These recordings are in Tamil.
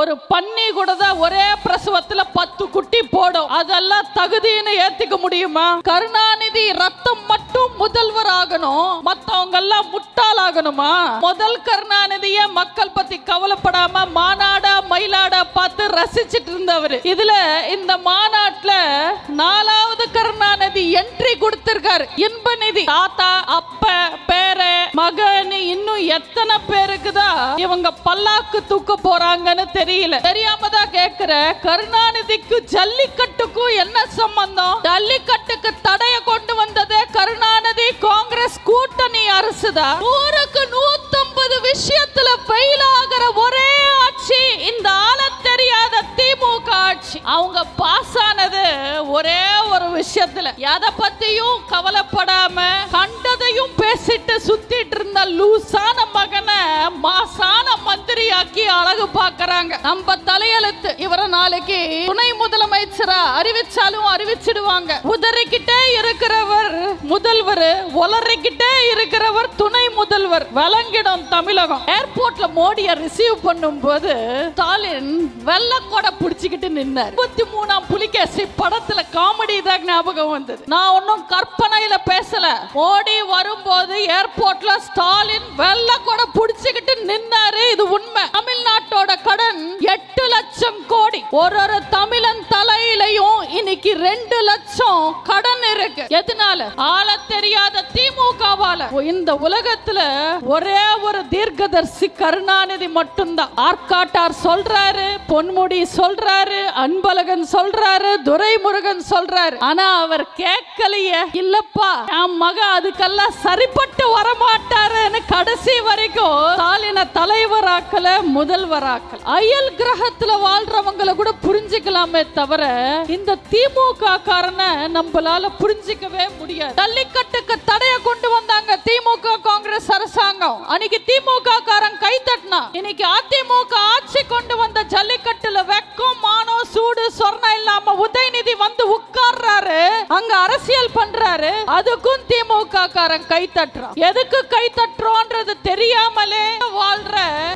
ஒரு பன்னி கூட தான் ஒரே பிரசவத்துல பத்து குட்டி போடும். அதெல்லாம் தகுதின்னு ஏத்துக்க முடியுமா? கருணாநிதி ரத்தம் மட்டும் முதல்வர் ஆகணும். மத்தவங்க எல்லாம் முட்டாள் ஆகணுமா? முதல் கருணாநிதிய மக்கள் பத்தி கவலைப்படாம மாநாடா மயிலாடா பார்த்து ரசிச்சிட்டு இருந்தவர். இதுல இந்த மாநாட்டுல நாலாவது கருணாநிதி என்ட்ரி கொடுத்திருக்காரு. இன்ப நிதி தாத்தா அப்ப பேர மகன் இன்னும் எத்தனை பேருக்கு தான் இவங்க பல்லாக்கு தூக்க போறாங்கன்னு தெரியல. தெரியாம தான் கேக்குற கருணாநிதிக்கு ஜல்லிக்கட்டுக்கும் என்ன சம்பந்தம்? ஜல்லிக்கட்டுக்கு தடைய கொண்டு வந்ததே கருணாநிதி காங்கிரஸ் கூட்டணி அரசு தான் நூறுக்கு நூத்தம்பது விஷயத்துல ஃபெயில் ஆகிற ஒரே ஆட்சி இந்த ஆள தெரியாத திமுக ஆட்சி. அவங்க பாஸ் ஆனது ஒரே ஒரு விஷயத்துல. எதை பத்தியும் கவலைப்படாம கண்டதையும் பேசிட்டு சுத்திட்டு இருந்த லூசான மகனை மாசான மந்திரியாக்கி அழகு பார்க்கறாங்க. நம்ம தலையெழுத்து இவரை நாளைக்கு துணை முதலமைச்சரா அறிவிச்சாலும் அறிவிச்சிடுவாங்க. உதறிக்கிட்டே இருக்கிறவர் முதல்வர் உலறிக்கிட்டே இருக்கிறவர் துணை முதல்வர். வழங்கிடும் தமிழகம். ஏர்போர்ட்ல மோடிய ரிசீவ் பண்ணும்போது ஸ்டாலின் வெள்ளக்கொடை பிடிச்சிக்கிட்டு நின்னார். முப்பத்தி மூணாம் புலிகேசி படத்துல காமெடி தான் ஞாபகம் வந்தது. நான் ஒன்னும் கற்பனையில பேசல. மோடி வரும்போது ஏர்போர்ட்ல ஸ்டாலின் வெள்ளக்கொடை பிடிச்சிக்கிட்டு நின்னாரு. இது உண்மை. தமிழ்நாட்டோட கடன் எட்டு லட்சம் கோடி. ஒரு ஒரு தமிழன் தலையிலையும் இன்னைக்கு ரெண்டு லட்சம் கடன் இருக்கு. எதனால? ஆள தெரியாத திமுகவால. இந்த உலகத்துல ஒரே ஒரு தீர்க்கதர்சி கருணாநிதி மட்டும்தான். ஆர்காட்டார் சொல்றாரு பொன்முடி சொல்றாரு அன்பழகன் சொல்றாரு துரைமுருகன் சொல்றாரு. ஆனா அவர் கேட்கலையே. இல்லப்பா என் மக அதுக்கெல்லாம் சரிப்பட்டு வரமாட்டாருன்னு கடைசி வரைக்கும் ஸ்டாலின தலைவராக்கல முதல்வராக்கல அயல் கிரகத்துல வாழ்றவங்களை கூட புரிஞ்சுக்கலாமே தவிர இந்த திமுக காரனை நம்மளால புரிஞ்சிக்கவே முடியாது. ஜல்லிக்கட்டுக்கு தடைய கொண்டு வந்தாங்க திமுக காங்கிரஸ் அரசாங்கம். அன்னைக்கு திமுக காரன் கை தட்டினா இன்னைக்கு அதிமுக ஆட்சி கொண்டு வந்த ஜல்லிக்கட்டுல வெக்கம் மானம் சூடு சொர்ணம் இல்லாம உதயநிதி வந்து உட்கார்றாரு. அங்க அரசியல் பண்றாரு. அதுக்கும் திமுக காரன் கை தட்டுறான். எதுக்கு கை தட்டுறோன்றது தெரியாமலே வா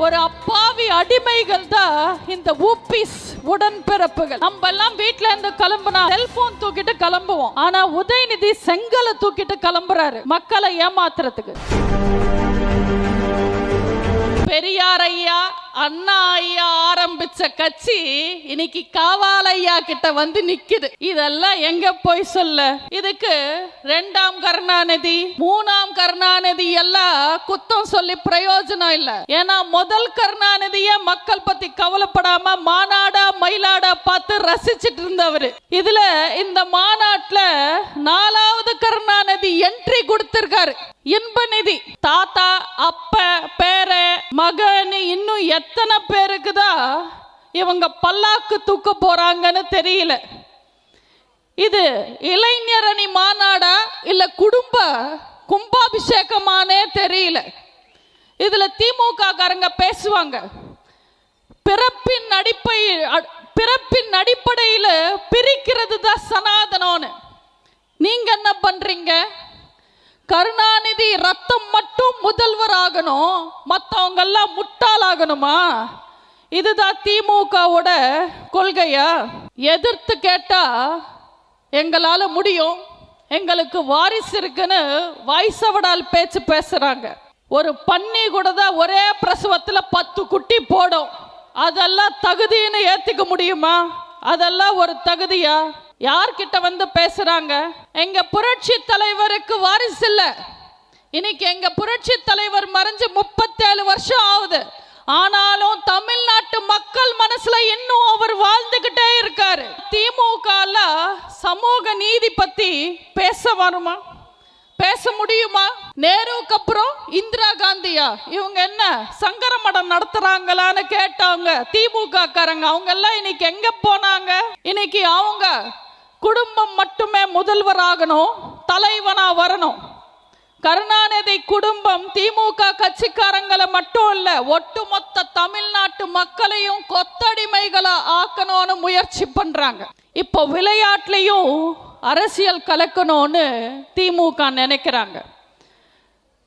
ஒரு அப்பாவி அடிமைகள் தான் இந்த ஊபிஸ் உடன்பிறப்புகள். நம்ம எல்லாம் வீட்டுல இருந்து கிளம்புனா செல்போன் தூக்கிட்டு கிளம்புவோம். ஆனா உதயநிதி செங்கலை தூக்கிட்டு கிளம்புறாரு மக்களை ஏமாத்துறதுக்கு. பெரியார் ஐயா அண்ணா ஐயா ஆரம்பிச்ச கட்சி இன்னைக்கு காவால் ஐயா கிட்ட வந்து நிக்குது. இதெல்லாம் எங்க போய் சொல்ல? இதுக்கு ரெண்டாம் கருணாநிதி மூணாம் கருணாநிதி எல்லாம் குத்தம் சொல்லி பிரயோஜனம் இல்ல. ஏன்னா முதல் கருணாநிதிய மக்கள் பத்தி கவலைப்படாம மாநாடா மயிலாடா பார்த்து ரசிச்சிட்டு இருந்தவர். இதுல இந்த மாநாட்டுல நாலாவது கருணாநிதி என்ட்ரி கொடுத்திருக்காரு. இன்ப நிதி தாத்தா அப்ப பேர மகன் இன்னும் எத்தனை பேருக்கு தான் இவங்க பல்லாக்கு தூக்க போறாங்கன்னு தெரியல. இது இளைஞரணி மாநாடா இல்ல குடும்ப கும்பாபிஷேகமானே தெரியல. இதுல திமுக காரங்க பேசுவாங்க. பிறப்பின் அடிப்பை பிறப்பின் அடிப்படையில் பிரிக்கிறது தான் சனாதனம்னு. நீங்க என்ன பண்றீங்க? கருணாநிதி ரத்தம் மட்டும் முதல்வர் ஆகணும் மற்றவங்க எல்லாம் முட்டாள் ஆகணுமா இதுதான் திமுகவோட கொள்கையா? எதிர்த்து கேட்டா எங்களால முடியும். எங்களுக்கு வாரிசு இருக்குன்னு வாய்சவடால் பேச்சு பேசுறாங்க. ஒரு பன்னி கூட தான் ஒரே பிரசவத்துல பத்து குட்டி போடும். அதெல்லாம் தகுதின்னு ஏத்துக்க முடியுமா? அதெல்லாம் ஒரு தகுதியா? யார்கிட்ட வந்து பேசுறாங்க? எங்க புரட்சி தலைவருக்கு வாரிசு இல்ல. இன்னைக்கு எங்க புரட்சி தலைவர் மறைஞ்சு முப்பத்தேழு வருஷம் ஆகுது. ஆனாலும் தமிழ்நாட்டு மக்கள் மனசுல இன்னும் அவர் வாழ்ந்துகிட்டே இருக்காரு. திமுக சமூக நீதி பத்தி பேச வருமா? பேச முடியுமா? நேருவுக்கு அப்புறம் இந்திரா காந்தியா? இவங்க என்ன சங்கர மடம் நடத்துறாங்களான்னு கேட்டவங்க திமுக காரங்க அவங்க எல்லாம் இன்னைக்கு எங்க போனாங்க? இன்னைக்கு அவங்க குடும்பம் மட்டுமே முதல்வர் ஆகணும் தலைவனா வரணும். கருணாநிதி குடும்பம் திமுக கட்சிக்காரங்களை மட்டும் இல்ல ஒட்டுமொத்த தமிழ்நாட்டு மக்களையும் கொத்தடிமைகளை ஆக்கணும்னு முயற்சி பண்றாங்க. இப்போ விளையாட்டுலையும் அரசியல் கலக்கணும்னு திமுக நினைக்கிறாங்க.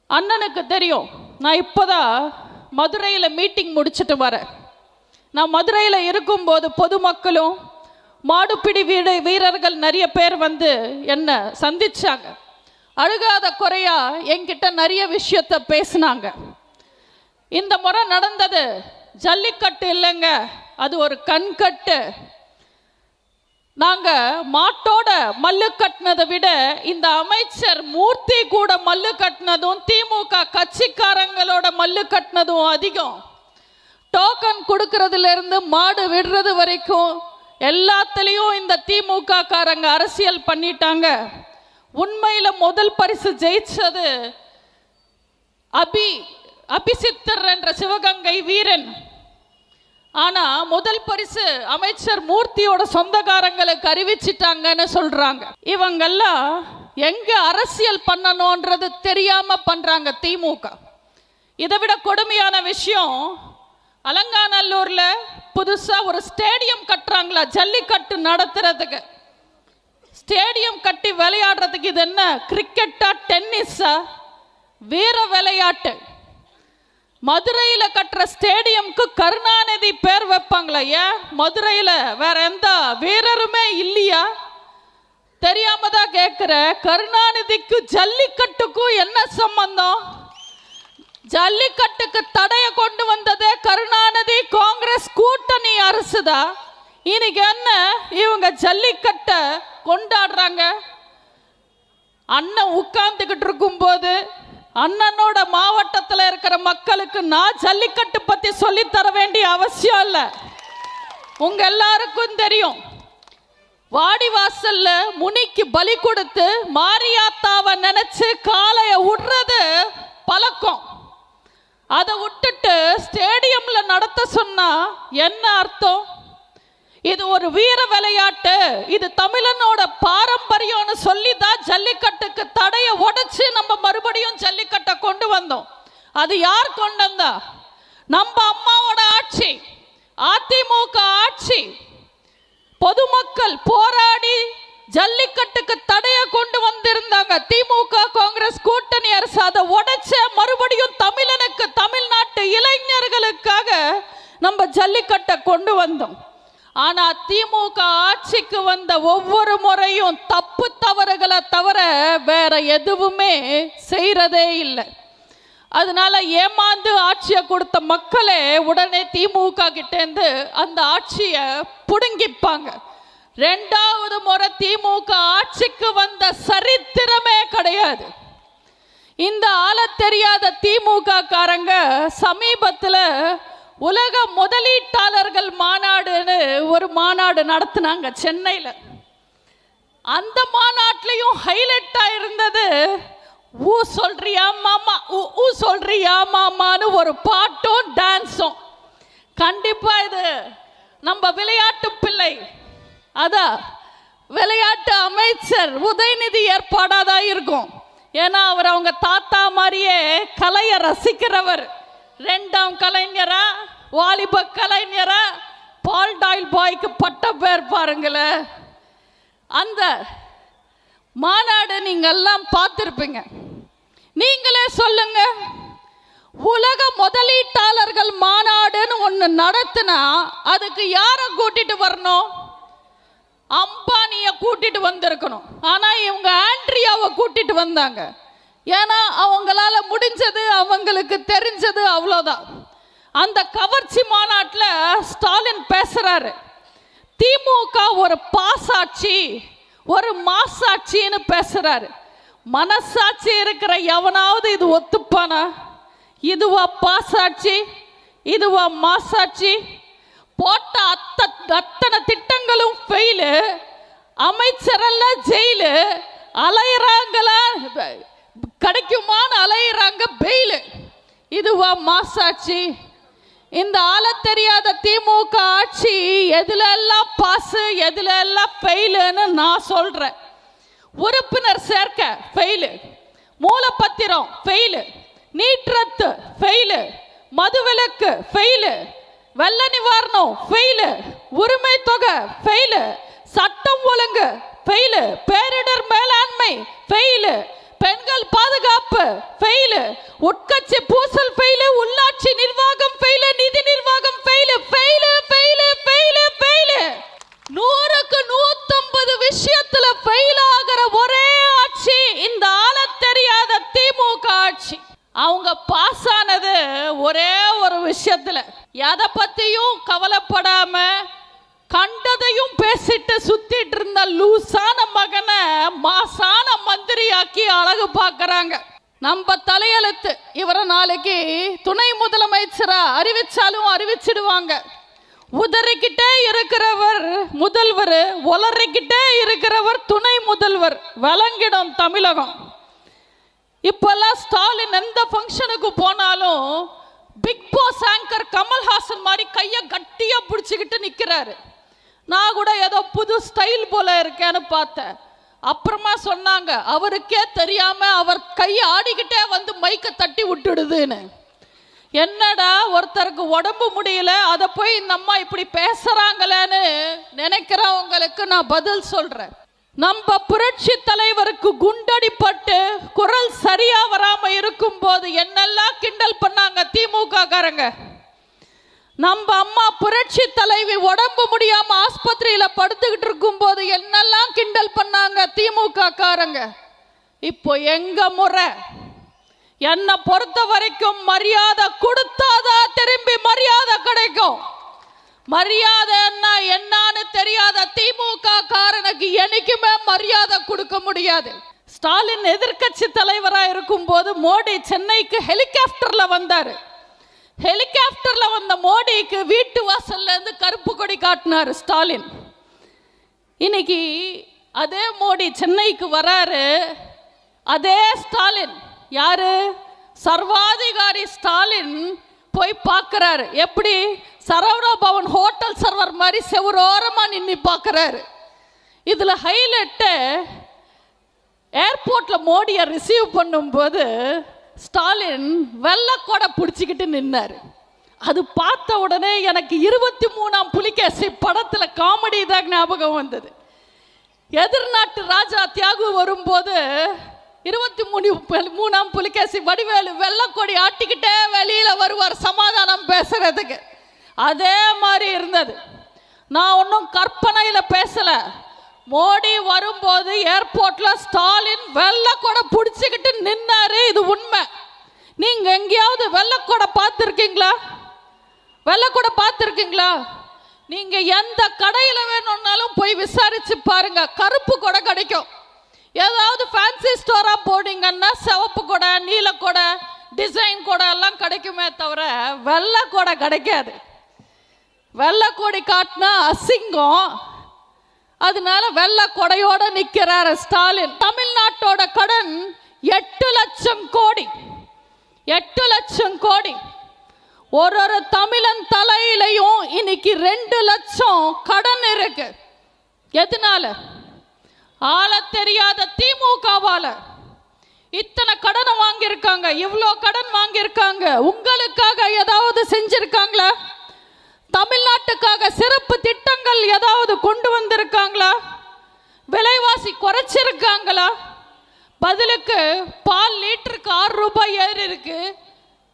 அண்ணனுக்கு தெரியும் நான் இப்போதான் மதுரையில் மீட்டிங் முடிச்சிட்டு வரேன். நான் மதுரையில் இருக்கும்போது பொதுமக்களும் மாடுபிடி வீடு வீரர்கள் நிறைய பேர் வந்து என்ன சந்திச்சாங்க. அழுகாத குறையா என்கிட்ட நிறைய விஷயத்த பேசினாங்க. இந்த முறை நடந்தது ஜல்லிக்கட்டு இல்லைங்க அது ஒரு கண்கட்டு. நாங்க மாட்டோட மல்லு கட்டினதை விட இந்த அமைச்சர் மூர்த்தி கூட மல்லு கட்டினதும் திமுக கட்சிக்காரங்களோட மல்லு கட்டினதும் அதிகம். டோக்கன் கொடுக்கறதுல இருந்து மாடு விடுறது வரைக்கும் எல்லாத்துலேயும் இந்த திமுக காரங்க அரசியல் பண்ணிட்டாங்க. உண்மையில முதல் பரிசு ஜெயிச்சது அபி அபிசித்தர் என்ற சிவகங்கை வீரன். ஆனா முதல் பரிசு அமைச்சர் மூர்த்தியோட சொந்தக்காரங்களுக்கு அறிவிச்சிட்டாங்கன்னு சொல்றாங்க. இவங்கெல்லாம் எங்க அரசியல் பண்ணணும்ன்றது தெரியாம பண்றாங்க திமுக. இதை விட கொடுமையான விஷயம் அலங்காநல்லூர்ல புதுசா ஒரு ஸ்டேடியம் கட்டுறாங்களா ஜல்லிக்கட்டு நடத்துறதுக்கு. ஸ்டேடியம் கட்டி விளையாடுறதுக்கு இது என்ன? கிரிக்கெட்டா டென்னிஸா? வீர விளையாட்டு. மதுரையில் கட்டுற ஸ்டேடியம்க்கு கருணாநிதி பேர் வைப்பாங்களா? ஏன்? மதுரையில் வேற எந்த வீரருமே இல்லையா? தெரியாம தான் கேட்குற கருணாநிதிக்கு ஜல்லிக்கட்டுக்கும் என்ன சம்பந்தம்? ஜல்லிக்கட்டுக்கு தடைய கொண்டு வந்ததே கருணாநிதி காங்கிரஸ் கூட்டணி அரசுதா? இன்னைக்கு என்ன இவங்க ஜல்லிக்கட்டை கொண்டாடுறாங்க? அண்ணன் உட்கார்ந்துகிட்டு இருக்கும்போது அண்ணனோட மாவட்டத்தில் இருக்கிற மக்களுக்கு நான் ஜல்லிக்கட்டு பத்தி சொல்லி தர வேண்டிய அவசியம் இல்லை. உங்க எல்லாருக்கும் தெரியும். வாடிவாசல்ல முனிக்கு பலி கொடுத்து மாரியாத்தாவை நினைச்சு காலைய விடுறது பழக்கம். அதை விட்டுட்டு ஸ்டேடியம்ல நடத்த சொன்னா என்ன அர்த்தம்? இது ஒரு வீர விளையாட்டு. இது தமிழனோட பாரம்பரியம்னு சொல்லி தான் ஜல்லிக்கட்டுக்கு தடைய உடைச்சு நம்ம மறுபடியும் ஜல்லிக்கட்டை கொண்டு வந்தோம். அது யார் கொண்டு வந்தா? நம்ம அம்மாவோட ஆட்சி அதிமுக ஆட்சி. பொதுமக்கள் போராடி ஜல்லிக்கட்டுக்கு தடைய கொண்டு வந்திருந்தாங்க. திமுக காங்கிரஸ் கூட்டணி அரசு அதை உடைச்ச மறுபடியும் தமிழ் நம்ம ஜல்லிக்கட்டை கொண்டு வந்தோம். ஆனா திமுக ஆட்சிக்கு வந்த ஒவ்வொரு முறையும் தப்பு தவறுகளை தவிர வேற எதுவுமே செய்யறதே இல்லை. அதனால ஏமாந்து ஆட்சியை கொடுத்த மக்களே உடனே திமுக கிட்டேருந்து அந்த ஆட்சியை புடுங்கிப்பாங்க. ரெண்டாவது முறை திமுக ஆட்சிக்கு வந்த சரித்திரமே கிடையாது. இந்த ஆள தெரியாத திமுக காரங்க சமீபத்தில் உலக முதலீட்டாளர்கள் மாநாடுன்னு ஒரு மாநாடு நடத்தினாங்க சென்னையில். அந்த மாநாட்டிலையும் ஹைலைட்டாக இருந்தது ஊ சொல்றியா மாமா ஊ ஊ சொல்றியா மாமான்னு ஒரு பாட்டும் டான்ஸும் கண்டிப்பா இது நம்ம விளையாட்டு பிள்ளை. அதான் விளையாட்டு அமைச்சர் உதயநிதி ஏற்பாடாக தான் இருக்கும். ஏன்னா அவர் அவங்க தாத்தா மாதிரியே கலையை ரசிக்கிறவர். ரெண்டாம் கலைஞரா வாலிப கலைஞரா பால்டாயில் பாய்க்கு பட்ட பேர் பாருங்களேன் அந்த மாநாடு நீங்க எல்லாம் பார்த்துருப்பீங்க. நீங்களே சொல்லுங்க. உலக முதலீட்டாளர்கள் மாநாடுன்னு ஒன்று நடத்தினா அதுக்கு யாரை கூட்டிட்டு வரணும்? அம்பானியை கூட்டிட்டு வந்திருக்கணும். ஆனால் இவங்க ஆண்ட்ரியாவை கூட்டிட்டு வந்தாங்க. ஏன்னா அவங்களால முடிஞ்சது அவங்களுக்கு தெரிஞ்சது அவ்வளோதான் அந்த கவர்ச்சி மாநாட்டில் ஸ்டாலின் பேசுறாரு. திமுக ஒரு பாசாட்சி ஒரு மாசாட்சின்னு பேசுறாரு. மனசாட்சி இருக்கிற எவனாவது இது ஒத்துப்பானா? இதுவா பாசாட்சி இதுவா மாசாட்சி? போட்ட அத்த அத்தனை திட்டங்களும் ஃபெயிலு அமைச்சரெல்லாம் ஜெயிலு. அலையிறாங்களா? கிடைக்குமான்னு அலையிறாங்க பெயிலு. இதுவா மாசாட்சி? இந்த ஆள தெரியாத திமுக ஆட்சி எதுல எல்லாம் பாசு எதுல எல்லாம் ஃபெயிலுன்னு நான் சொல்றேன். உறுப்பினர் சேர்க்க ஃபெயிலு மூலப்பத்திரம் ஃபெயிலு நீட் ரத்து ஃபெயிலு மதுவிலக்கு ஃபெயிலு வெள்ள நிவாரணம் ஃபெயிலு உரிமை தொகை ஃபெயிலு சட்டம் ஒழுங்கு ஃபெயிலு பேரிடர் மேலாண்மை ஃபெயிலு பெண்கள் பாதுகாப்பு ஃபெயிலு உட்கட்சி பூச ஃபெயிலு உள்ளாட்சி நிர்வாகம் ஃபெயிலு நிதி நிர்வாகம் ஃபெயிலு ஃபெயிலு விஷயத்துல எதை பத்தியும் கவலைப்படாம கண்டதையும் பேசிட்டு சுத்திட்டு இருந்த லூசான மகனை மாசான மந்திரியாக்கி அழகு பார்க்கறாங்க நம்ம தலையெழுத்து இவரை நாளைக்கு துணை முதலமைச்சரா அறிவிச்சாலும் அறிவிச்சிடுவாங்க உதறிக்கிட்டே இருக்கிறவர் முதல்வர் உளறிக்கிட்டே இருக்கிறவர் துணை முதல்வர் வழங்கிடும் தமிழகம் இப்பெல்லாம் ஸ்டாலின் எந்த ஃபங்க்ஷனுக்கு போனாலும் பிக் பாஸ் ஆங்கர் கமல்ஹாசன் மாதிரி கையை கையை பிடிச்சிக்கிட்டு நிக்கிறாரு. நான் கூட ஏதோ புது ஸ்டைல் போல இருக்கேன்னு பார்த்தேன். அப்புறமா சொன்னாங்க அவருக்கே தெரியாம அவர் கை ஆடிக்கிட்டே வந்து மைக்கை தட்டி விட்டுடுதுன்னு. என்னடா ஒருத்தருக்கு உடம்பு முடியல அதை போய் இந்த அம்மா இப்படி பேசுறாங்களேன்னு நினைக்கிறவங்களுக்கு நான் பதில் சொல்றேன். நம்ம புரட்சி தலைவருக்கு குண்டடிப்பட்டு குரல் சரியா வராம இருக்கும் போது என்னெல்லாம் கிண்டல் பண்ணாங்க திமுக காரங்க நம்ம அம்மா புரட்சி தலைவி உடம்பு முடியாம ஆஸ்பத்திரியில படுத்துக்கிட்டு இருக்கும் போது என்னெல்லாம் கிண்டல் பண்ணாங்க திமுக காரங்க? இப்போ எங்க முறை? என்னை பொறுத்த வரைக்கும் மரியாதை கொடுத்தாதான் திரும்பி மரியாதை கிடைக்கும். மரியாதை என்ன என்னன்னு தெரியாத திமுக காரனுக்கு என்னைக்குமே மரியாதை கொடுக்க முடியாது. ஸ்டாலின் எதிர்க்கட்சி இருக்கும் போது மோடி சென்னைக்கு ஹெலிகாப்டர்ல வந்தாரு. ஹெலிகாப்டர்ல வந்த மோடிக்கு வீட்டு வாசல்ல இருந்து கருப்பு கொடி காட்டினாரு ஸ்டாலின். இன்னைக்கு அதே மோடி சென்னைக்கு வராரு அதே ஸ்டாலின். யாரு? சர்வாதிகாரி ஸ்டாலின் போய் பார்க்கறாரு எப்படி? சரவணா பவன் ஹோட்டல் சர்வர் மாதிரி செவரோரமா நின்று பார்க்கறாரு இதுல ஹைலைட்டு ஏர்போர்ட்ல மோடியை ரிசீவ் பண்ணும்போது ஸ்டாலின் வெள்ளக்கொடை பிடிச்சிக்கிட்டு நின்னார். அது பார்த்த உடனே எனக்கு இருபத்தி மூணாம் புலிகேசி படத்தில் காமெடி தான் ஞாபகம் வந்தது. எதிர்நாட்டு ராஜா தியாகு வரும்போது இருபத்தி மூணு மூணாம் புலிகேசி வடிவேலு வெள்ளக்கொடி ஆட்டிக்கிட்டே வெளியில் வருவார் சமாதானம் பேசுறதுக்கு. அதே மாதிரி இருந்தது. நான் ஒன்றும் கற்பனையில் பேசலை. மோடி வரும்போது ஏர்போர்ட்ல ஸ்டாலின் வெள்ளக்கொடை பிடிச்சிக்கிட்டு நின்னாரு. இது உண்மை. நீங்க எங்கேயாவது வெள்ளக்கொடை பார்த்துருக்கீங்களா? வெள்ளக்கூட பார்த்துருக்கீங்களா? நீங்க எந்த கடையில வேணும்னாலும் போய் விசாரிச்சு பாருங்க. கருப்பு கொடை கிடைக்கும். ஏதாவது ஃபேன்சி ஸ்டோரா போனீங்கன்னா சிவப்பு கொடை நீல கொடை டிசைன் கொடை எல்லாம் கிடைக்குமே தவிர வெள்ளை கொடை கிடைக்காது. வெள்ளை கொடி காட்டினா அசிங்கம். அதனால வெள்ளை கொடையோட நிக்கிறாரு ஸ்டாலின். தமிழ்நாட்டோட கடன் எட்டு லட்சம் கோடி. எட்டு லட்சம் கோடி. ஒரு ஒரு தமிழன் தலையிலையும் இன்னைக்கு ரெண்டு லட்சம் கடன் இருக்கு. எதனால? ஆள தெரியாத திமுகவால. இத்தனை கடனை வாங்கியிருக்காங்க. இவ்வளோ கடன் வாங்கியிருக்காங்க. உங்களுக்காக ஏதாவது செஞ்சிருக்காங்களா? தமிழ்நாட்டுக்காக சிறப்பு திட்டங்கள் ஏதாவது கொண்டு வந்திருக்காங்களா? விலைவாசி குறைச்சிருக்காங்களா? பதிலுக்கு பால் லிட்டருக்கு ஆறு ரூபாய் ஏறி இருக்கு.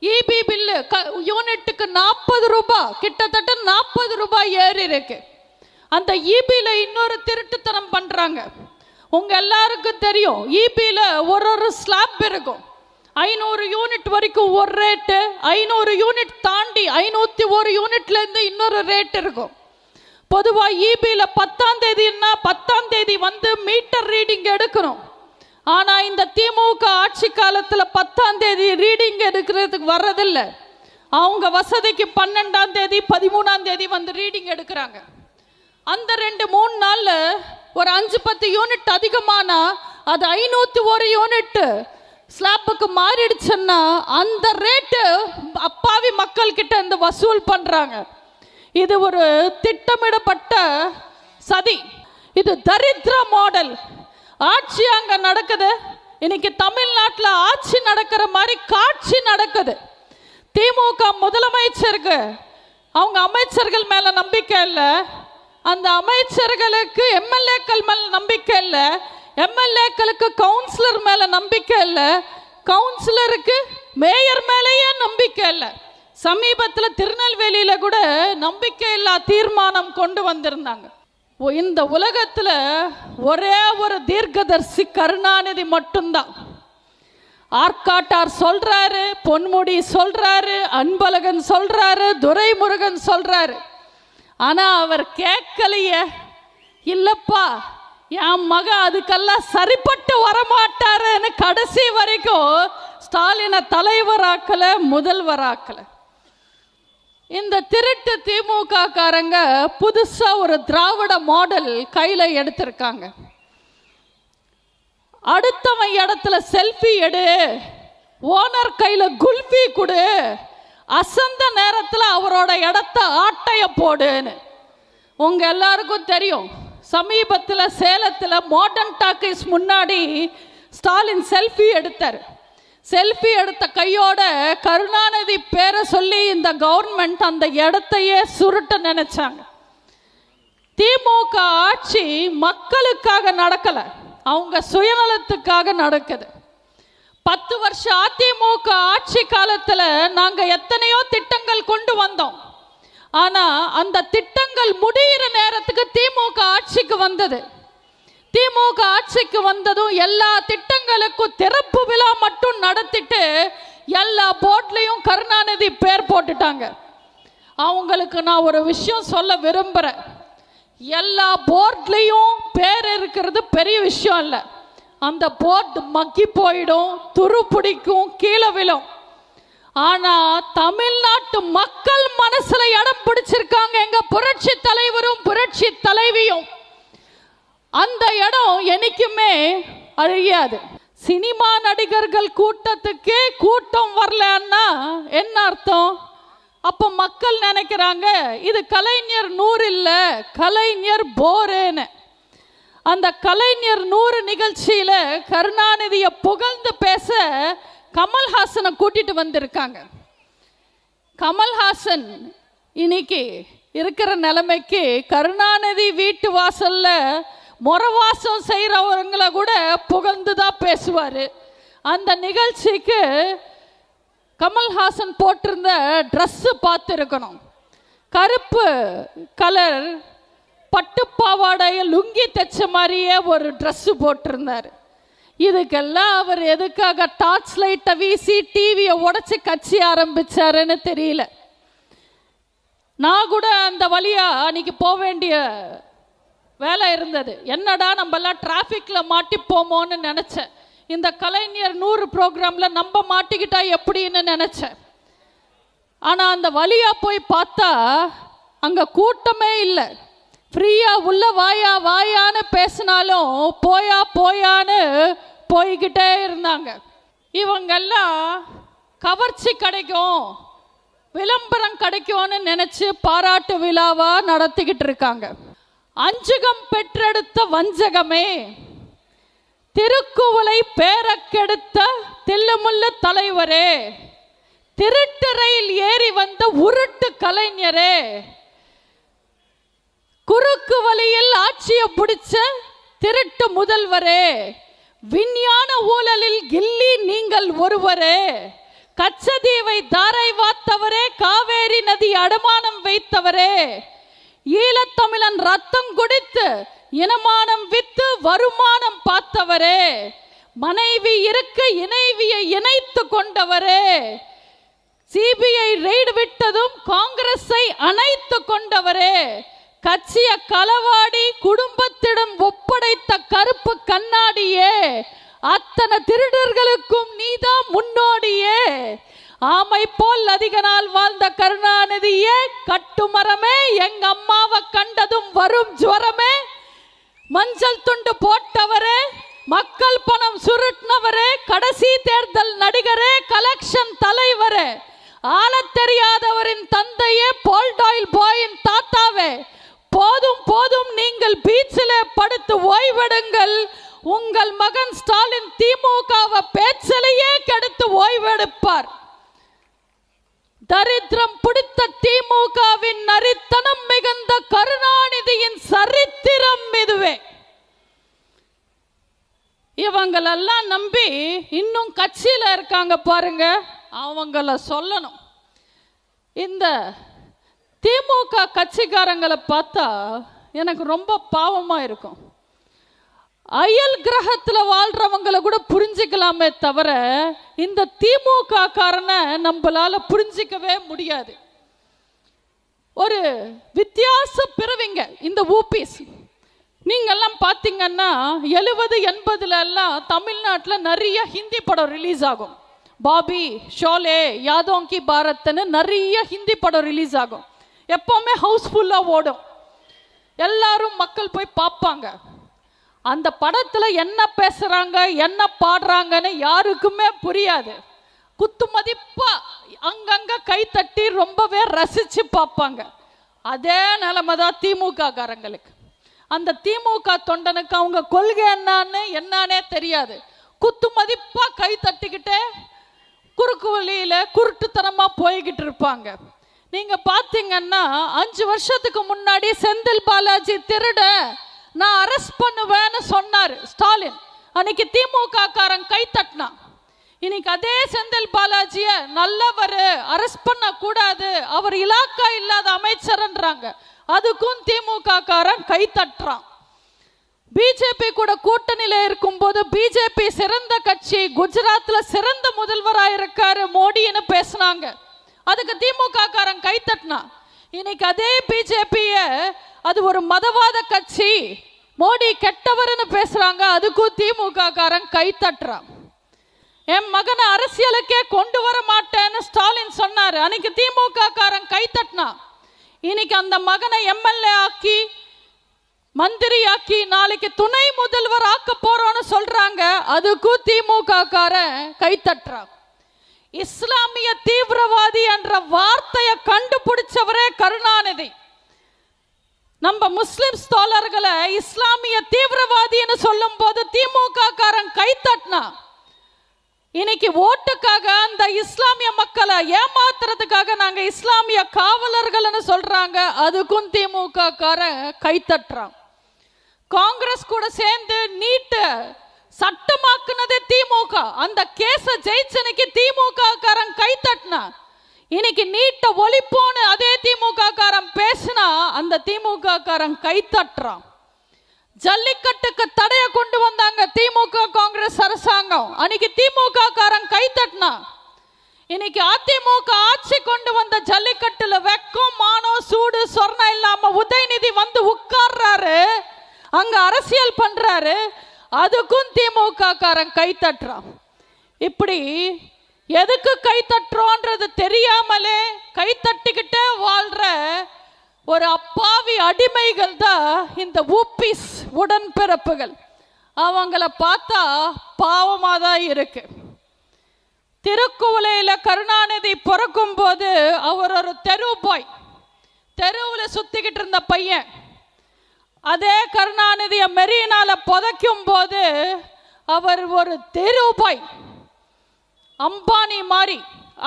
இபி பில்லு க யூனிட்டுக்கு நாற்பது ரூபாய் கிட்டத்தட்ட நாற்பது ரூபாய் ஏறி இருக்கு. அந்த இபியில் இன்னொரு திருட்டுத்தனம் பண்ணுறாங்க உங்கள் எல்லாருக்கும் தெரியும் இபியில் ஒரு ஒரு ஸ்லாப் இருக்கும். ஐநூறு யூனிட் வரைக்கும் ஒரு ரேட்டு ஐநூறு யூனிட் தாண்டி ஐநூற்றி ஒரு யூனிட்லேருந்து இன்னொரு ரேட் இருக்கும். பொதுவாக இபியில் பத்தாம் தேதினா பத்தாம் தேதி வந்து மீட்டர் ரீடிங் எடுக்கணும். ஆனால் இந்த திமுக ஆட்சி காலத்தில் பத்தாம் தேதி ரீடிங் எடுக்கிறதுக்கு வர்றதில்லை. அவங்க வசதிக்கு பன்னெண்டாம் தேதி பதிமூணாம் தேதி வந்து ரீடிங் எடுக்கிறாங்க. அந்த ரெண்டு மூணு நாளில் ஒரு அஞ்சு பத்து யூனிட் அதிகமானா அது ஐநூற்றி ஒரு யூனிட் ஸ்லாப்புக்கு மாறிடுச்சுன்னா அந்த ரேட்டு அப்பாவி மக்கள் கிட்ட இருந்து வசூல் பண்ணுறாங்க இது ஒரு திட்டமிடப்பட்ட சதி. இது தரித்திர மாடல் ஆட்சி அங்க நடக்குது. இன்னைக்கு தமிழ்நாட்டில் ஆட்சி நடக்கிற மாதிரி காட்சி நடக்குது. திமுக முதலமைச்சருக்கு அவங்க அமைச்சர்கள் மேல நம்பிக்கை இல்லை. அந்த அமைச்சர்களுக்கு எம்எல்ஏக்கள் மேல நம்பிக்கை இல்லை. எம்எல்ஏக்களுக்கு கவுன்சிலர் மேல நம்பிக்கை இல்லை. கவுன்சிலருக்கு மேயர் மேலேயே நம்பிக்கை இல்லை. சமீபத்தில் திருநெல்வேலியில் கூட நம்பிக்கை இல்லா தீர்மானம் கொண்டு வந்திருந்தாங்க. ஓ, இந்த உலகத்தில் ஒரே ஒரு தீர்க்கதர்சி கருணாநிதி மட்டும்தான். ஆர்காட்டார் சொல்றாரு பொன்முடி சொல்றாரு அன்பழகன் சொல்றாரு துரைமுருகன் சொல்றாரு. ஆனால் அவர் கேட்கலையே. இல்லப்பா என் மக அதுக்கெல்லாம் சரிப்பட்டு வரமாட்டாருன்னு கடைசி வரைக்கும் ஸ்டாலினை தலைவராக்கல முதல்வராக்கல. இந்த திருட்டு திமுக காரங்க புதுசா ஒரு திராவிட மாடல் கையில எடுத்திருக்காங்க. அடுத்தவன் இடத்துல செல்ஃபி எடு ஓனர் கையில குல்ஃபி கொடு அசந்த நேரத்தில் அவரோட இடத்த ஆட்டைய போடுன்னு. உங்க எல்லாருக்கும் தெரியும். சமீபத்தில் சேலத்தில் மாடர்ன் டாக்கீஸ் முன்னாடி ஸ்டாலின் செல்ஃபி எடுத்தார். செல்ஃபி எடுத்த கையோட கருணாநிதி பேரை சொல்லி இந்த கவர்மெண்ட் அந்த இடத்தையே சுருட்ட நினைச்சாங்க. திமுக ஆட்சி மக்களுக்காக நடக்கலை அவங்க சுயநலத்துக்காக நடக்குது. பத்து வருஷம் அதிமுக ஆட்சி காலத்தில் நாங்கள் எத்தனையோ திட்டங்கள் கொண்டு வந்தோம். ஆனா அந்த திட்டங்கள் முடியிற நேரத்துக்கு திமுக ஆட்சிக்கு வந்தது. திமுக ஆட்சிக்கு வந்ததும் எல்லா திட்டங்களுக்கும் திறப்பு விழா மட்டும் நடத்திட்டு எல்லா போட்லையும் கருணாநிதி பேர் போட்டுட்டாங்க. அவங்களுக்கு நான் ஒரு விஷயம் சொல்ல விரும்புகிறேன் எல்லா போர்ட்லேயும் பேர் இருக்கிறது பெரிய விஷயம் இல்லை அந்த போர்டு மக்கி போயிடும் துரு பிடிக்கும் கீழே விழும். ஆனா தமிழ்நாட்டு மக்கள் மனசுல இடம் பிடிச்சிருக்காங்க. எங்க புரட்சி தலைவரும் புரட்சி தலைவியும். அந்த இடம் என்னைக்குமே அழியாது. சினிமா நடிகர்கள் கூட்டத்துக்கே கூட்டம் வரலன்னா என்ன அர்த்தம்? அப்போ மக்கள் நினைக்கிறாங்க இது கலைஞர் நூறு இல்லை கலைஞர் போரேன்னு. அந்த கலைஞர் நூறு நிகழ்ச்சியில கருணாநிதியை புகழ்ந்து பேச கமல்ஹாசனை கூட்டிட்டு வந்திருக்காங்க. கமல்ஹாசன் இன்னைக்கு இருக்கிற நிலைமைக்கு கருணாநிதி வீட்டு வாசல்ல முறவாசம் செய்கிறவங்களை கூட புகழ்ந்து தான் பேசுவார். அந்த நிகழ்ச்சிக்கு கமல்ஹாசன் போட்டிருந்த ட்ரெஸ்ஸு பார்த்துருக்கணும். கருப்பு கலர் பட்டுப்பாவாடைய லுங்கி தைச்ச மாதிரியே ஒரு ட்ரெஸ்ஸு போட்டிருந்தார். இதுக்கெல்லாம் அவர் எதுக்காக டார்ச் லைட்டை வீசி டிவியை உடச்சி கட்சி ஆரம்பிச்சாருன்னு தெரியல. நான் கூட அந்த வழியா அன்னைக்கு போக வேண்டிய வேலை இருந்தது. என்னடா நம்மலாம் டிராஃபிக்கில் மாட்டிப்போமோன்னு நினச்சேன். இந்த கலைஞர் நூறு ப்ரோக்ராமில் நம்ம மாட்டிக்கிட்டா எப்படின்னு நினச்சேன். ஆனால் அந்த வழியாக போய் பார்த்தா அங்கே கூட்டமே இல்லை. ஃப்ரீயாக உள்ள வாயா வாயான்னு பேசினாலும் போயா போயான்னு போய்கிட்டே இருந்தாங்க. இவங்கெல்லாம் கவர்ச்சி கிடைக்கும் விளம்பரம் கிடைக்கும்னு நினைச்சு பாராட்டு விழாவா நடத்திக்கிட்டு இருக்காங்க. அஞ்சுகம் பெற்றெடுத்த வஞ்சகமே திருக்குவலை பேரக்கெடுத்த தில்லுமுல்லு தலைவரே திருட்டு ரயில் ஏறி வந்த உருட்டு கலைஞரே குறுக்கு வழியில் ஆட்சியை பிடிச்ச திருட்டு முதல்வரே விஞ்ஞான ஊழலில் கில்லி நீங்கள் ஒருவரே கச்சதீவை தாரை வாத்தவரே காவேரி நதி அடமானம் வைத்தவரே ஈழத்தமிழன் ரத்தம் குடித்து இனமானம் வித்து வருமானம் பார்த்தவரே மனைவி இருக்க இணைவியை இணைத்து கொண்டவரே சிபிஐ ரெய்டு விட்டதும் காங்கிரஸை அணைத்து கொண்டவரே கட்சியை களவாடி குடும்ப இன்னும் கட்சியில இருக்காங்க பாருங்க அவங்கள சொல்லணும். இந்த திமுக கட்சிக்காரங்களை பார்த்தா எனக்கு ரொம்ப பாவமா இருக்கும். அயல் கிரகத்துல வாழ்றவங்கள கூட புரிஞ்சுக்கலாமே தவிர இந்த திமுக காரனை நம்மளால புரிஞ்சிக்கவே முடியாது. ஒரு வித்தியாச பிறவிங்க இந்த ஊபிஸ். நீங்கள்லாம் பார்த்தீங்கன்னா எழுபது எண்பதுல எல்லாம் தமிழ்நாட்டில் நிறைய ஹிந்தி படம் ரிலீஸ் ஆகும். பாபி ஷோலே யாதோங்கி பாரத்னு நிறைய ஹிந்தி படம் ரிலீஸ் ஆகும். எப்போவுமே ஹவுஸ்ஃபுல்லாக ஓடும். எல்லாரும் மக்கள் போய் பார்ப்பாங்க. அந்த படத்தில் என்ன பேசுகிறாங்க என்ன பாடுறாங்கன்னு யாருக்குமே புரியாது. குத்து மதிப்பாக அங்கங்கே கை தட்டி ரொம்பவே ரசித்து பார்ப்பாங்க. அதே நிலமை தான் திமுக காரங்களுக்கு அந்த திமுக தொண்டனுக்கு அவங்க கொள்கை என்னன்னு என்னன்னே தெரியாது. குத்து மதிப்பாக கை தட்டிக்கிட்டே குறுக்கு வழியில குருட்டுத்தனமா போய்கிட்டு இருப்பாங்க. நீங்க பார்த்தீங்கன்னா அஞ்சு வருஷத்துக்கு முன்னாடி செந்தில் பாலாஜி திருட நான் அரெஸ்ட் பண்ணுவேன்னு சொன்னார் ஸ்டாலின். அன்னைக்கு திமுக காரன் கை தட்டினான். இன்னைக்கு அதே செந்தில் பாலாஜியை நல்லவர் அரெஸ்ட் பண்ண கூடாது அவர் இலாக்கா இல்லாத அமைச்சர்ன்றாங்க. அதுக்கும் திமுக காரன் கை தட்டுறான். பிஜேபி கூட கூட்டணியில இருக்கும்போது பிஜேபி சிறந்த கட்சி குஜராத்ல சிறந்த முதல்வராக இருக்காரு மோடின்னு பேசுனாங்க. அதுக்கு திமுக காரன் கை தட்டினா. இன்னைக்கு அதே பிஜேபிய அது ஒரு மதவாத கட்சி மோடி கெட்டவர்னு பேசுறாங்க அதுக்கும் திமுக காரன் கை தட்டுறான். என் மகனை அரசியலுக்கே கொண்டு வர மாட்டேன்னு ஸ்டாலின் சொன்னாரு. அன்னைக்கு திமுக காரன் கை தட்டினான் இன்னைக்கு அந்த மகனை எம்எல்ஏ ஆக்கி மந்திரியாக்கி நாளைக்கு துணை முதல்வர் ஆக்க போறோம்னு சொல்றாங்க. அதுக்கும் திமுக காரன் கை இஸ்லாமிய தீவிரவாதி என்ற வார்த்தையை கண்டுபிடிச்சவரே கருணாநிதி. நம்ம முஸ்லிம் தோழர்களை இஸ்லாமிய தீவிரவாதின்னு சொல்லும் போது திமுக காரன் கை இன்னைக்கு ஓட்டுக்காக அந்த இஸ்லாமிய மக்களை ஏமாத்துறதுக்காக நாங்க இஸ்லாமிய காவலர்கள்னு சொல்றாங்க. அதுக்கும் திமுக கார கைத்தட்டுறான். காங்கிரஸ் கூட சேர்ந்து நீட்டு சட்டமாக்குனதே திமுக. அந்த கேஸ ஜெயிச்சனுக்கு திமுக காரன் கை தட்டினா இன்னைக்கு நீட்ட ஒழிப்போன்னு அதே திமுக காரன் பேசினா அந்த திமுக காரன் கை தட்டுறான் ஜல்லிக்கட்டுக்கு தடைய கொண்டு வந்தாங்க திமுக காங்கிரஸ் அரசாங்கம். அன்னைக்கு திமுக காரன் கை தட்டினா. இன்னைக்கு அதிமுக ஆட்சி கொண்டு வந்த ஜல்லிக்கட்டுல வெக்கம் மானம் சூடு சொர்ணம் இல்லாம உதயநிதி வந்து உட்கார்றாரு. அங்க அரசியல் பண்றாரு. அதுக்கும் திமுக காரன் கை தட்டுறான். இப்படி எதுக்கு கை தட்டுறோன்றது தெரியாமலே கை தட்டிக்கிட்டே வாழ்ற ஒரு அப்பாவி அடிமைகள் தான் இந்த ஊப்பிஸ் உடன்பிறப்புகள். அவங்கள பார்த்தா பாவமாக தான் இருக்கு. திருக்குவலையில் கருணாநிதி பிறக்கும் போது அவர் ஒரு தெரு பாய் தெருவில் சுற்றிக்கிட்டு இருந்த பையன். அதே கருணாநிதியை மெரினால புதைக்கும் போது அவர் ஒரு தெரு பாய் அம்பானி மாதிரி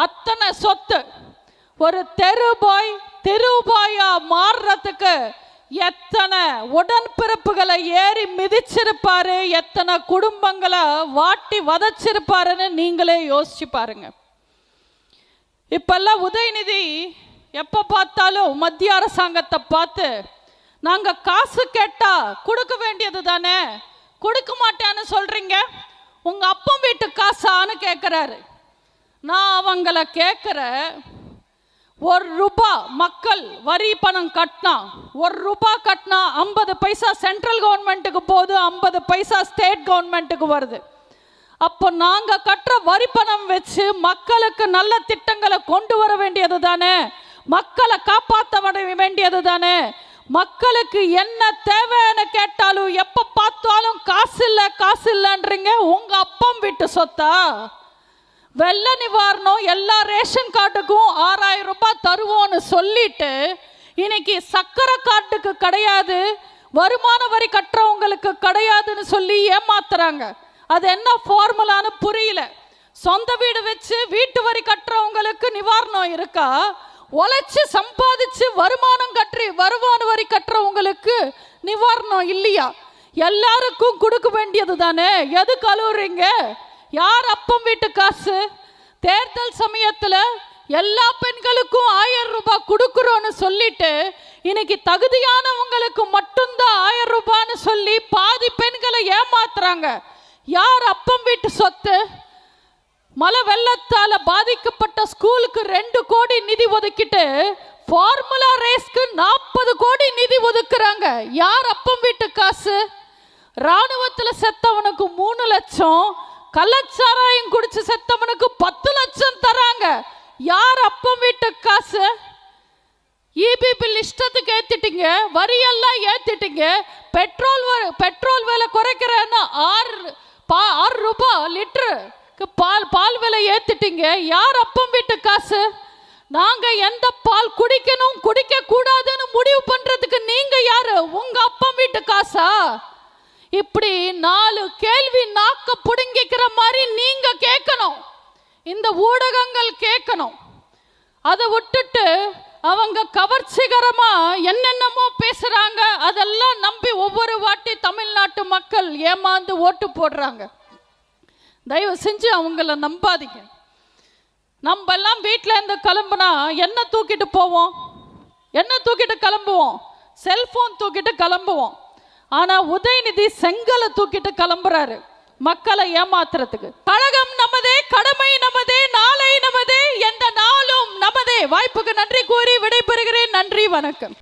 அத்தனை சொத்து. ஒரு தெரு பாய் தெருபாயா மாறுறதுக்கு எத்தனை உடன்பிறப்புகளை ஏறி மிதிச்சிருப்பாரு எத்தனை குடும்பங்களை வாட்டி வதச்சிருப்பாருன்னு நீங்களே யோசிச்சு பாருங்க. இப்பெல்லாம் உதயநிதி எப்ப பார்த்தாலும் மத்திய அரசாங்கத்தை பார்த்து நாங்க காசு கேட்டா கொடுக்க வேண்டியது தானே? கொடுக்க மாட்டேன்னு சொல்றீங்க? உங்க அப்பன் வீட்டு காசான்னு கேட்குறாரு நான் அவங்கள கேட்குறேன் ஒரு ரூபா மக்கள் வரி பணம் கட்டினா ஒரு ரூபா கட்டினா ஐம்பது பைசா சென்ட்ரல் கவர்மெண்ட்டுக்கு போகுது ஐம்பது பைசா ஸ்டேட் கவர்மெண்ட்டுக்கு வருது. அப்போ நாங்கள் கட்டுற வரி பணம் வச்சு மக்களுக்கு நல்ல திட்டங்களை கொண்டு வர வேண்டியது தானே? மக்களை காப்பாற்ற வேண்டியது தானே? மக்களுக்கு என்ன தேவைன்னு கேட்டாலும் எப்போ பார்த்தாலும் காசு இல்லை காசு இல்லைன்றீங்க. உங்கள் அப்பம் வீட்டு சொத்தா? வெள்ள நிவாரணம் எல்லா ரேஷன் கார்டுக்கும் ஆறாயிரம் ரூபாய் தருவோம்னு சொல்லிட்டு இன்னைக்கு சக்கரை கார்டுக்கு கிடையாது வருமான வரி கட்டுறவங்களுக்கு கிடையாதுன்னு சொல்லி ஏமாத்துறாங்க. அது என்ன ஃபார்முலான்னு புரியல. சொந்த வீடு வச்சு வீட்டு வரி கட்டுறவங்களுக்கு நிவாரணம் இருக்கா? உழைச்சி சம்பாதிச்சு வருமானம் கட்டி வருமான வரி கட்டுறவங்களுக்கு நிவாரணம் இல்லையா? எல்லாருக்கும் கொடுக்க வேண்டியது தானே? எது கழுவுறீங்க யார் அப்பம் வீட்டு காசு? தேர்தல் சமயத்துல எல்லா பெண்களுக்கும் ஆயிரம் ரூபாய் கொடுக்குறோன்னு சொல்லிட்டு இன்னைக்கு தகுதியானவங்களுக்கு மட்டும்தான் ஆயிரம் ரூபான்னு சொல்லி பாதி பெண்களை ஏமாத்துறாங்க. யார் அப்பம் வீட்டு சொத்து? மழை வெள்ளத்தால பாதிக்கப்பட்ட ஸ்கூலுக்கு ரெண்டு கோடி நிதி ஒதுக்கிட்டு ஃபார்முலா ரேஸ்க்கு நாற்பது கோடி நிதி ஒதுக்குறாங்க. யார் அப்பம் வீட்டு காசு? ராணுவத்துல செத்தவனுக்கு மூணு லட்சம் கள்ளச்சாராயம் குடிச்சு செத்தவனுக்கு பத்து லட்சம் தராங்க. யார் அப்பம் வீட்டு காசு? இபி பில் இஷ்டத்துக்கு ஏத்திட்டீங்க வரியெல்லாம் ஏத்திட்டீங்க. பெட்ரோல் வ- பெட்ரோல் விலை குறைக்கிறேன்னு ஆறு பா ஆறு ரூபாய் லிட்டருக்கு பால் பால் விலை ஏத்திட்டீங்க. யார் அப்பம் வீட்டு காசு? நாங்க எந்த பால் குடிக்கணும் குடிக்க கூடாதுன்னு முடிவு பண்றதுக்கு நீங்க யாரு? உங்க அப்பம் வீட்டு காசா? இப்படி நாலு கேள்வி நாக்க புடுங்கிக்கிற மாதிரி நீங்க கேட்கணும் இந்த ஊடகங்கள் கேட்கணும் அதை விட்டுட்டு அவங்க கவர்ச்சிகரமா என்னென்னமோ பேசுறாங்க அதெல்லாம் நம்பி ஒவ்வொரு வாட்டி தமிழ்நாட்டு மக்கள் ஏமாந்து ஓட்டு போடுறாங்க. தயவு செஞ்சு அவங்கள நம்பாதீங்க. நம்ம எல்லாம் வீட்ல இருந்து கிளம்புனா என்ன தூக்கிட்டு போவோம்? என்ன தூக்கிட்டு கிளம்புவோம்? செல்போன் தூக்கிட்டு கிளம்புவோம். ஆனா உதயநிதி செங்கலை தூக்கிட்டு கிளம்புறாரு. மக்களை ஏமாத்துறதுக்கு. கழகம் நமதே கடமை நமதே நாளை நமதே எந்த நாளும் நமதே. வாய்ப்புக்கு நன்றி கூறி விடைபெறுகிறேன். நன்றி வணக்கம்.